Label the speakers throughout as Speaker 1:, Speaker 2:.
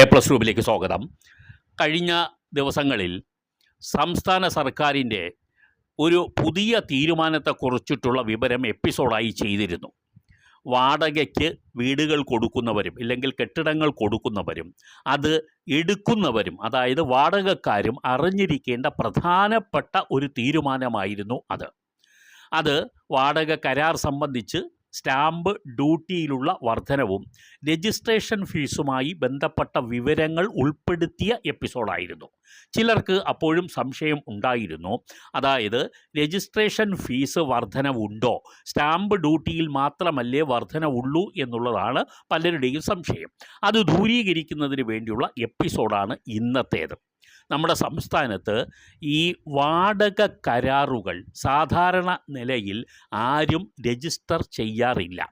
Speaker 1: A plus ഗ്രൂപ്പിലേക്ക് സ്വാഗതം. കഴിഞ്ഞ ദിവസങ്ങളിൽ സംസ്ഥാന സർക്കാരിന്റെ ഒരു പുതിയ തീരുമാനത്തെക്കുറിച്ചിട്ടുള്ള വിവരം എപ്പിസോഡായി ചെയ്തിരുന്നു. വാടകയ്ക്ക് വീടുകൾ കൊടുക്കുന്നവരും ഇല്ലെങ്കിൽ കെട്ടിടങ്ങൾ കൊടുക്കുന്നവരും അത് എടുക്കുന്നവരും അതായത് വാടകക്കാരും അറിഞ്ഞിരിക്കേണ്ട പ്രധാനപ്പെട്ട ഒരു തീരുമാനമായിരുന്നു അത്. അത് വാടക കരാർ സംബന്ധിച്ച് സ്റ്റാമ്പ് ഡ്യൂട്ടിയിലുള്ള വർധനവും രജിസ്ട്രേഷൻ ഫീസുമായി ബന്ധപ്പെട്ട വിവരങ്ങൾ ഉൾപ്പെടുത്തിയ എപ്പിസോഡായിരുന്നു. ചിലർക്ക് അപ്പോഴും സംശയം ഉണ്ടായിരുന്നു. അതായത് രജിസ്ട്രേഷൻ ഫീസ് വർധനവുണ്ടോ? സ്റ്റാമ്പ് ഡ്യൂട്ടിയിൽ മാത്രമല്ലേ വർധനവുള്ളൂ എന്നുള്ളതാണ് പലരുടെയും സംശയം. അത് ദൂരീകരിക്കുന്നതിന് വേണ്ടിയുള്ള എപ്പിസോഡാണ് ഇന്നത്തേത്. നമ്മുടെ സംസ്ഥാനത്ത് ഈ വാടക കരാറുകൾ സാധാരണ നിലയിൽ ആരും രജിസ്റ്റർ ചെയ്യാറില്ല.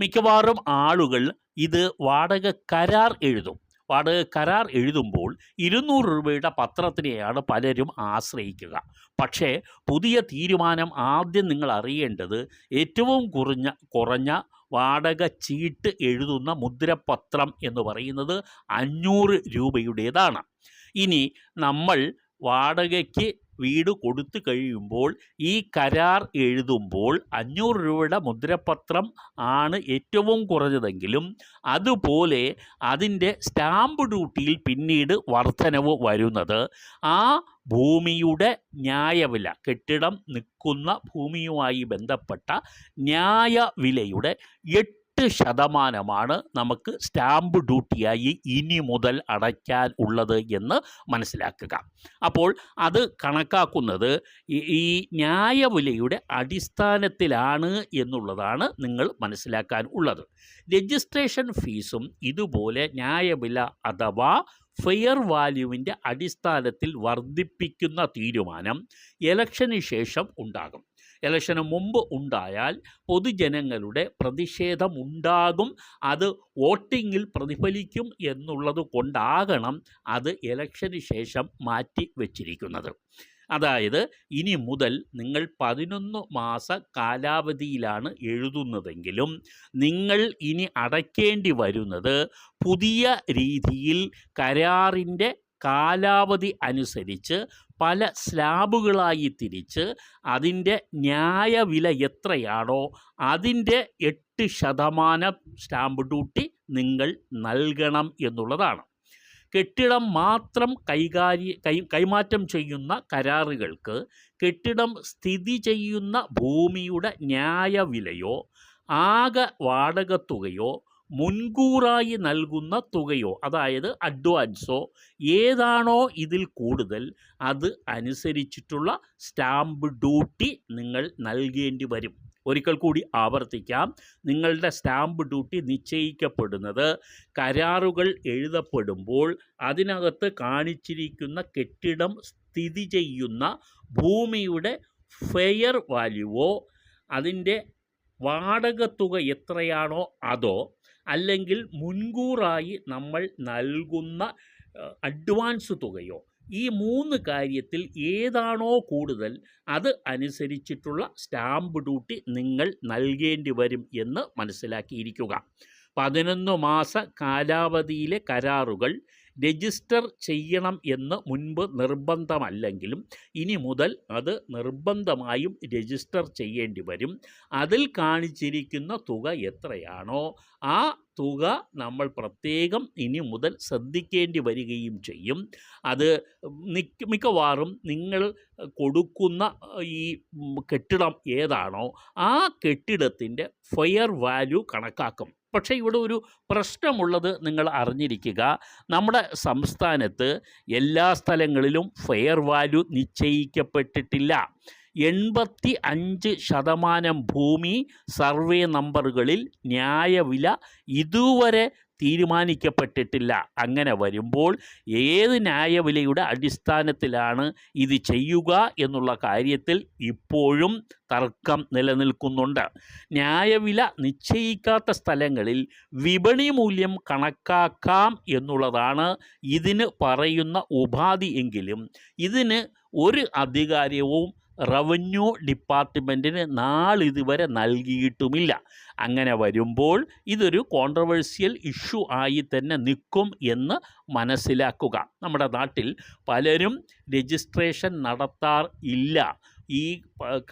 Speaker 1: മിക്കവാറും ആളുകൾ ഇത് വാടക കരാർ എഴുതും. വാടക കരാർ എഴുതുമ്പോൾ ഇരുന്നൂറ് രൂപയുടെ പത്രത്തിനെയാണ് പലരും ആശ്രയിക്കുക. പക്ഷേ പുതിയ തീരുമാനം ആദ്യം നിങ്ങൾ അറിയേണ്ടത് ഏറ്റവും കുറഞ്ഞ കുറഞ്ഞ വാടക ചീട്ട് എഴുതുന്ന മുദ്രപത്രം എന്ന് പറയുന്നത് അഞ്ഞൂറ് രൂപയുടേതാണ്. ഇനി നമ്മൾ വാടകയ്ക്ക് വീട് കൊടുത്തു കഴിയുമ്പോൾ ഈ കരാർ എഴുതുമ്പോൾ അഞ്ഞൂറ് രൂപയുടെ മുദ്രപത്രം ആണ് ഏറ്റവും കുറഞ്ഞതെങ്കിലും അതുപോലെ അതിന്റെ സ്റ്റാമ്പ് ഡ്യൂട്ടിയിൽ പിന്നീട് വർധനവ് വരുന്നത്. ആ ഭൂമിയുടെ ന്യായവില കെട്ടിടം നിൽക്കുന്ന ഭൂമിയുമായി ബന്ധപ്പെട്ട ന്യായവിലയുടെ എട്ട് എട്ട് ശതമാനമാണ് നമുക്ക് സ്റ്റാമ്പ് ഡ്യൂട്ടിയായി ഇനി മുതൽ അടയ്ക്കാൻ ഉള്ളത് എന്ന് മനസ്സിലാക്കുക. അപ്പോൾ അത് കണക്കാക്കുന്നത് ഈ- ന്യായവിലയുടെ അടിസ്ഥാനത്തിലാണ് എന്നുള്ളതാണ് നിങ്ങൾ മനസ്സിലാക്കാൻ ഉള്ളത്. രജിസ്ട്രേഷൻ ഫീസും ഇതുപോലെ ന്യായവില അഥവാ ഫെയർ വാല്യൂവിന്റെ അടിസ്ഥാനത്തിൽ വർദ്ധിപ്പിക്കുന്ന തീരുമാനം ഇലക്ഷന് ശേഷം ഉണ്ടാകും. ഇലക്ഷന് മുമ്പ് ഉണ്ടായാൽ പൊതുജനങ്ങളുടെ പ്രതിഷേധമുണ്ടാകും അത് വോട്ടിങ്ങിൽ പ്രതിഫലിക്കും എന്നുള്ളത് കൊണ്ടാകണം അത് ഇലക്ഷന് ശേഷം മാറ്റി വച്ചിരിക്കുന്നത്. അതായത് ഇനി മുതൽ നിങ്ങൾ പതിനൊന്ന് മാസ കാലാവധിയിലാണ് എഴുതുന്നതെങ്കിലും നിങ്ങൾ ഇനി അടയ്ക്കേണ്ടി വരുന്നത് പുതിയ രീതിയിൽ കരാറിന്റെ കാലാവധി അനുസരിച്ച് പല സ്ലാബുകളായി തിരിച്ച് അതിന്റെ ന്യായവില എത്രയാണോ അതിന്റെ എട്ട് ശതമാനം സ്റ്റാമ്പ് ഡ്യൂട്ടി നിങ്ങൾ നൽകണം എന്നുള്ളതാണ്. കെട്ടിടം മാത്രം കൈകാര്യ കൈ കൈമാറ്റം ചെയ്യുന്ന കരാറുകൾക്ക് കെട്ടിടം സ്ഥിതി ചെയ്യുന്ന ഭൂമിയുടെ ന്യായവിലയോ ആകെ വാടക തുകയോ മുൻകൂറായി നൽകുന്ന തുകയോ അതായത് അഡ്വാൻസോ ഏതാണോ ഇതിൽ കൂടുതൽ അത് അനുസരിച്ചിട്ടുള്ള സ്റ്റാമ്പ് ഡ്യൂട്ടി നിങ്ങൾ നൽകേണ്ടി വരും. ഒരിക്കൽ കൂടി ആവർത്തിക്കാം. നിങ്ങളുടെ സ്റ്റാമ്പ് ഡ്യൂട്ടി നിശ്ചയിക്കപ്പെടുന്നത് കരാറുകൾ എഴുതപ്പെടുമ്പോൾ അതിനകത്ത് കാണിച്ചിരിക്കുന്ന കെട്ടിടം സ്ഥിതി ചെയ്യുന്ന ഭൂമിയുടെ ഫെയർ വാല്യുവോ അതിന്റെ വാടക തുക എത്രയാണോ അതോ അല്ലെങ്കിൽ മുൻകൂറായി നമ്മൾ നൽകുന്ന അഡ്വാൻസ് തുകയോ ഈ മൂന്ന് കാര്യത്തിൽ ഏതാണോ കൂടുതൽ അത് അനുസരിച്ചിട്ടുള്ള സ്റ്റാമ്പ് ഡ്യൂട്ടി നിങ്ങൾ നൽകേണ്ടി വരും എന്ന് മനസ്സിലാക്കിയിരിക്കുക. പതിനൊന്ന് മാസ കാലാവധിയിലെ കരാറുകൾ രജിസ്റ്റർ ചെയ്യണം എന്ന് മുൻപ് നിർബന്ധമല്ലെങ്കിലും ഇനി മുതൽ അത് നിർബന്ധമായും രജിസ്റ്റർ ചെയ്യേണ്ടി വരും. അതിൽ കാണിച്ചിരിക്കുന്ന തുക എത്രയാണോ ആ തുക നമ്മൾ പ്രത്യേകം ഇനി മുതൽ ശ്രദ്ധിക്കേണ്ടി വരികയും ചെയ്യും. അത് മിക്ക മിക്കവാറും നിങ്ങൾ കൊടുക്കുന്ന ഈ കെട്ടിടം ഏതാണോ ആ കെട്ടിടത്തിന്റെ ഫയർ വാല്യൂ കണക്കാക്കും. പക്ഷേ ഇവിടെ ഒരു പ്രശ്നമുള്ളത് നിങ്ങൾ അറിഞ്ഞിരിക്കുക. നമ്മുടെ സംസ്ഥാനത്ത് എല്ലാ സ്ഥലങ്ങളിലും ഫെയർ വാല്യൂ നിശ്ചയിക്കപ്പെട്ടിട്ടില്ല. എൺപത്തി അഞ്ച് ശതമാനം ഭൂമി സർവേ നമ്പറുകളിൽ ന്യായവില ഇതുവരെ തീരുമാനിക്കപ്പെട്ടിട്ടില്ല. അങ്ങനെ വരുമ്പോൾ ഏത് ന്യായവിലയുടെ അടിസ്ഥാനത്തിലാണ് ഇത് ചെയ്യുക എന്നുള്ള കാര്യത്തിൽ ഇപ്പോഴും തർക്കം നിലനിൽക്കുന്നുണ്ട്. ന്യായവില നിശ്ചയിക്കാത്ത സ്ഥലങ്ങളിൽ വിപണി മൂല്യം കണക്കാക്കാം എന്നുള്ളതാണ് ഇതിന് പറയുന്ന ഉപാധി എങ്കിലും ഇതിന് ഒരു അധികാരവും റവന്യൂ ഡിപ്പാർട്ട്മെന്റിന് നാളിതുവരെ നൽകിയിട്ടുമില്ല. അങ്ങനെ വരുമ്പോൾ ഇതൊരു കോൺട്രവേഴ്സ്യൽ ഇഷ്യൂ ആയി തന്നെ നിൽക്കും എന്ന് മനസ്സിലാക്കുക. നമ്മുടെ നാട്ടിൽ പലരും രജിസ്ട്രേഷൻ നടത്താർ ഇല്ല. ഈ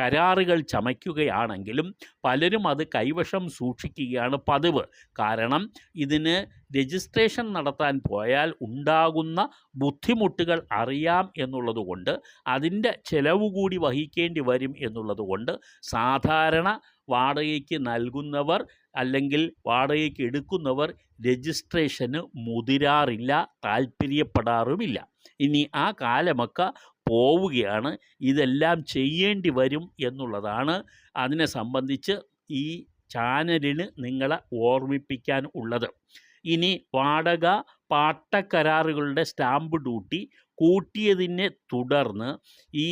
Speaker 1: കരാറുകൾ ചമയ്ക്കുകയാണെങ്കിലും പലരും അത് കൈവശം സൂക്ഷിക്കുകയാണ് പതിവ്. കാരണം ഇതിന് രജിസ്ട്രേഷൻ നടത്താൻ പോയാൽ ഉണ്ടാകുന്ന ബുദ്ധിമുട്ടുകൾ അറിയാം എന്നുള്ളതുകൊണ്ട് അതിന്റെ ചെലവ് കൂടി വഹിക്കേണ്ടി വരും എന്നുള്ളതുകൊണ്ട് സാധാരണ വാടകയ്ക്ക് നൽകുന്നവർ അല്ലെങ്കിൽ വാടകയ്ക്ക് എടുക്കുന്നവർ രജിസ്ട്രേഷന് മുതിരാറില്ല താല്പര്യപ്പെടാറുമില്ല ഇനി ആ കാലമൊക്കെ പോവുകയാണ്. ഇതെല്ലാം ചെയ്യേണ്ടി വരും എന്നുള്ളതാണ് അതിനെ സംബന്ധിച്ച് ഈ ചാനലിന് നിങ്ങളെ ഓർമ്മിപ്പിക്കാൻ ഉള്ളത്. ഇനി വാടക പാട്ടക്കരാറുകളുടെ സ്റ്റാമ്പ് ഡ്യൂട്ടി കൂട്ടിയതിനെ തുടർന്ന് ഈ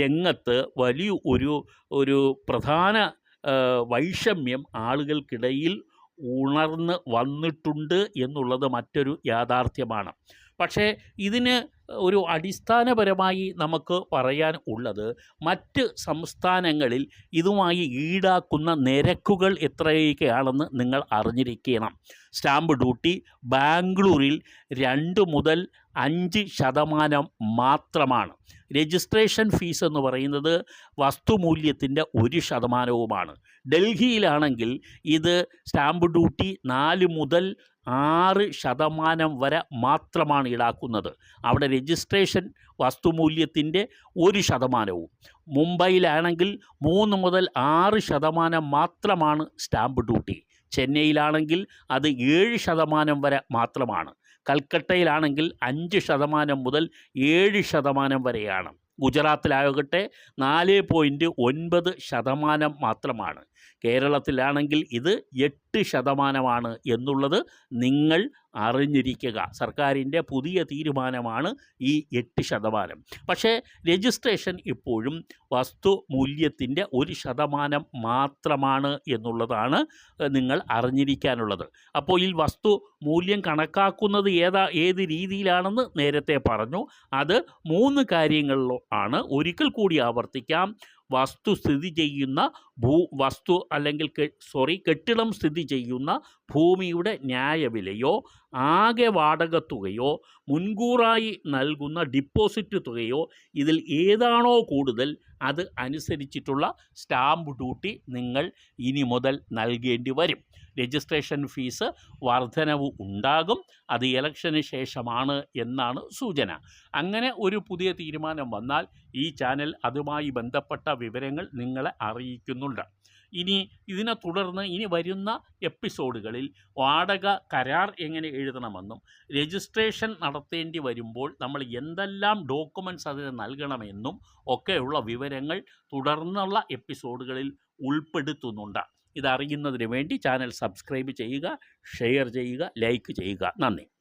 Speaker 1: രംഗത്ത് വലിയ ഒരു ഒരു പ്രധാന വൈഷമ്യം ആളുകൾക്കിടയിൽ ഉണർന്ന് വന്നിട്ടുണ്ട് എന്നുള്ളത് മറ്റൊരു യാഥാർത്ഥ്യമാണ്. പക്ഷേ ഇതിന് ഒരു അടിസ്ഥാനപരമായി നമുക്ക് പറയാൻ ഉള്ളത് മറ്റ് സംസ്ഥാനങ്ങളിൽ ഇതുമായി ഈടാക്കുന്ന നിരക്കുകൾ എത്രയൊക്കെയാണെന്ന് നിങ്ങൾ അറിഞ്ഞിരിക്കണം. സ്റ്റാമ്പ് ഡ്യൂട്ടി ബാംഗ്ലൂരിൽ രണ്ട് മുതൽ അഞ്ച് ശതമാനം മാത്രമാണ്. രജിസ്ട്രേഷൻ ഫീസ് എന്ന് പറയുന്നത് വസ്തുമൂല്യത്തിന്റെ ഒരു ശതമാനവുമാണ്. ഡൽഹിയിലാണെങ്കിൽ ഇത് സ്റ്റാമ്പ് ഡ്യൂട്ടി നാല് മുതൽ ആറ് ശതമാനം വരെ മാത്രമാണ് ഈടാക്കുന്നത്. അവിടെ രജിസ്ട്രേഷൻ വസ്തുമൂല്യത്തിന്റെ ഒരു ശതമാനവും. മുംബൈയിലാണെങ്കിൽ മൂന്ന് മുതൽ ആറ് ശതമാനം മാത്രമാണ് സ്റ്റാമ്പ് ഡ്യൂട്ടി. ചെന്നൈയിലാണെങ്കിൽ അത് ഏഴ് ശതമാനം വരെ മാത്രമാണ്. കൽക്കട്ടയിലാണെങ്കിൽ അഞ്ച് ശതമാനം മുതൽ ഏഴ് ശതമാനം വരെയാണ്. ഗുജറാത്തിലാകട്ടെ നാല് പോയിന്റ് ഒൻപത് ശതമാനം മാത്രമാണ്. കേരളത്തിലാണെങ്കിൽ ഇത് എട്ട് ശതമാനമാണ് എന്നുള്ളത് നിങ്ങൾ അറിഞ്ഞിരിക്കുക. സർക്കാരിന്റെ പുതിയ തീരുമാനമാണ് ഈ എട്ട് ശതമാനം. പക്ഷേ രജിസ്ട്രേഷൻ ഇപ്പോഴും വസ്തു മൂല്യത്തിന്റെ ഒരു ശതമാനം മാത്രമാണ് എന്നുള്ളതാണ് നിങ്ങൾ അറിഞ്ഞിരിക്കാനുള്ളത്. അപ്പോൾ ഈ വസ്തു മൂല്യം കണക്കാക്കുന്നത് ഏതാ ഏത് രീതിയിലാണെന്ന് നേരത്തെ പറഞ്ഞു. അത് മൂന്ന് കാര്യങ്ങളിലോ ആണ്. ഒരിക്കൽ കൂടി ആവർത്തിക്കാം. വസ്തു സ്ഥിതി ചെയ്യുന്ന ഭൂ വസ്തു അല്ലെങ്കിൽ സോറി കെട്ടിടം സ്ഥിതി ചെയ്യുന്ന ഭൂമിയുടെ ന്യായവിലയോ ആകെ വാടക തുകയോ മുൻകൂറായി നൽകുന്ന ഡിപ്പോസിറ്റ് തുകയോ ഇതിൽ ഏതാണോ കൂടുതൽ അത് അനുസരിച്ചിട്ടുള്ള സ്റ്റാമ്പ് ഡ്യൂട്ടി നിങ്ങൾ ഇനി മുതൽ നൽകേണ്ടി വരും. രജിസ്ട്രേഷൻ ഫീസ് വർധനവ് ഉണ്ടാകും. അത് ഇലക്ഷന് ശേഷമാണ് എന്നാണ് സൂചന. അങ്ങനെ ഒരു പുതിയ തീരുമാനം വന്നാൽ ഈ ചാനൽ അതുമായി ബന്ധപ്പെട്ട വിവരങ്ങൾ നിങ്ങളെ അറിയിക്കുന്നുണ്ട് ഇനി ഇതിനെ തുടർന്ന് ഇനി വരുന്ന എപ്പിസോഡുകളിൽ വാടക കരാർ എങ്ങനെ എഴുതണമെന്നും രജിസ്ട്രേഷൻ നടത്തേണ്ടി വരുമ്പോൾ നമ്മൾ എന്തെല്ലാം ഡോക്യുമെന്റ്സ് അതിന് നൽകണമെന്നും ഒക്കെയുള്ള വിവരങ്ങൾ തുടർന്നുള്ള എപ്പിസോഡുകളിൽ ഉൾപ്പെടുത്തുന്നുണ്ട്. ഇതറിയുന്നതിന് വേണ്ടി ചാനൽ സബ്സ്ക്രൈബ് ചെയ്യുക ഷെയർ ചെയ്യുക ലൈക്ക് ചെയ്യുക. നന്ദി.